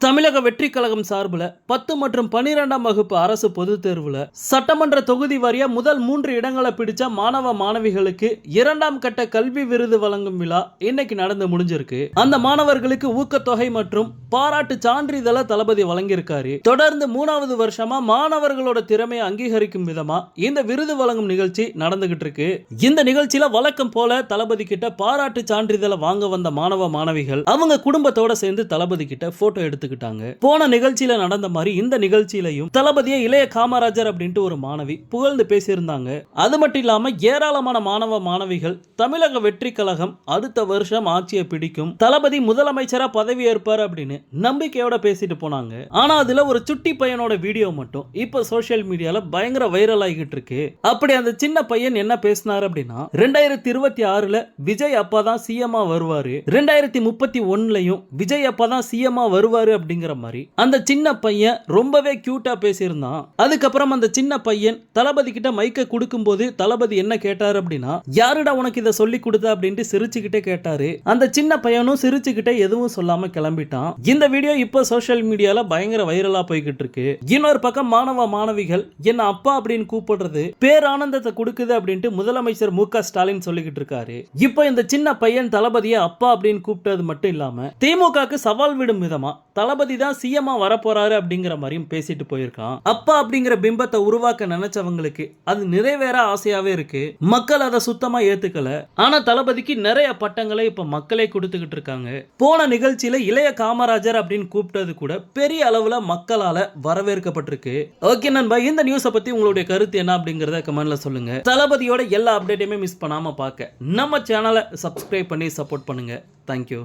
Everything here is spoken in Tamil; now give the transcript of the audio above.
தமிழக வெற்றி கழகம் சார்பில் பத்து மற்றும் பன்னிரெண்டாம் வகுப்பு அரசு பொதுத் தேர்வுல சட்டமன்ற தொகுதி வாரியா முதல் மூன்று இடங்களை பிடிச்ச மாணவ மாணவிகளுக்கு இரண்டாம் கட்ட கல்வி விருது வழங்கும் விழா இன்னைக்கு நடந்து முடிஞ்சிருக்கு. அந்த மாணவர்களுக்கு ஊக்கத்தொகை மற்றும் பாராட்டு சான்றிதழை தளபதி வழங்கியிருக்காரு. தொடர்ந்து மூணாவது வருஷமா மாணவர்களோட திறமையை அங்கீகரிக்கும் விதமா இந்த விருது வழங்கும் நிகழ்ச்சி நடந்துகிட்டு இருக்கு. இந்த நிகழ்ச்சியில வழக்கம் போல தளபதி கிட்ட பாராட்டு சான்றிதழை வாங்க வந்த மாணவ மாணவிகள் அவங்க குடும்பத்தோட சேர்ந்து தளபதி கிட்ட போட்டோ எடுத்துக்கிட்டாங்க போன நிகழ்ச்சியில நடந்த மாதிரி இந்த நிகழ்ச்சியிலையும் தளபதியை இளைய காமராஜர் அப்படின்ட்டு ஒரு மாணவி புகழ்ந்து பேசியிருந்தாங்க. அது மட்டும் இல்லாம ஏராளமான மாணவ மாணவிகள் தமிழக வெற்றி கழகம் அடுத்த வருஷம் ஆட்சியை பிடிக்கும். தளபதி முதலமைச்சரா பதவி ஏற்பார் அப்படின்னு நம்பிக்கையோட பேசிட்டு போனாங்க. ஆனா அதுல ஒரு சுட்டி பையனோட வீடியோ மட்டும் இப்ப சோசியல் மீடியால பயங்கர வைரல் ஆகிட்டு இருக்கு. அப்படி அந்த சின்ன பையன் என்ன பேசினார் அப்படின்னா ரெண்டாயிரத்தி இருபத்தி ஆறுல விஜய் அப்பா தான் சிஎம்மா வருவாரு. ரெண்டாயிரத்தி முப்பத்தி ஒன்னுலயும் விஜய் அப்பா தான் சிஎம்ஆ வருவாரு அப்படிங்கிற மாதிரி. அந்த சின்ன பையன் ரொம்பவே கியூட்டா பேசியிருந்தான். அதுக்கப்புறம் அந்த சின்ன பையன் தளபதி கிட்ட மைக்க கொடுக்கும்போது தளபதி என்ன கேட்டாரு அப்படின்னா யாருடா உனக்கு இதை சொல்லி கொடுத்த? அப்படின்ட்டு சிரிச்சுக்கிட்டே கேட்டாரு. அந்த சின்ன பையனும் சிரிச்சுக்கிட்டே எதுவும் சொல்லாம கிளம்பிட்டான். இந்த வீடியோ இப்போ சோசியல் மீடியால பயங்கர வைரலா போய்கிட்டு இருக்கு. இன்னொரு பக்கம் மாணவ மாணவிகள் என்ன அப்பா? அப்படின்னு கூப்பிடுறது பேரானந்தத்தை கொடுக்குது அப்படின்ட்டு முதலமைச்சர் மு ஸ்டாலின் சொல்லிக்கிட்டு இருக்காரு. இப்போ இந்த சின்ன பையன் தளபதியை அப்பா அப்படின்னு கூப்பிட்டது மட்டும் இல்லாம திமுகக்கு சவால் விடும் விதமா தளபதி தளபதி தான் சிஎம்மா வரப்போறாரு அப்படிங்கிற மாதிரியும் பேசிட்டு போயிருக்கான். அப்பா அப்படிங்கிற பிம்பத்தை உருவாக்க நினைச்சவங்களுக்கு அது நிறைவேற ஆசையாவே இருக்கு. மக்கள் அதை சுத்தமா ஏத்துக்கல. ஆனா தளபதிக்கு நிறைய பட்டங்களை இப்ப மக்களே கொடுத்துக்கிட்டு இருக்காங்க. போன நிகழ்ச்சியில இளைய காமராஜர் அப்படின்னு கூப்பிட்டது கூட பெரிய அளவுல மக்களால வரவேற்கப்பட்டிருக்கு. ஓகே நண்பா இந்த நியூஸை பத்தி உங்களுடைய கருத்து என்ன அப்படிங்கறத கமெண்ட்ல சொல்லுங்க. தளபதியோட எல்லா அப்டேட்டையுமே மிஸ் பண்ணாம பார்க்க நம்ம சேனலை சப்ஸ்கிரைப் பண்ணி சப்போர்ட் பண்ணுங்க. தேங்க்யூ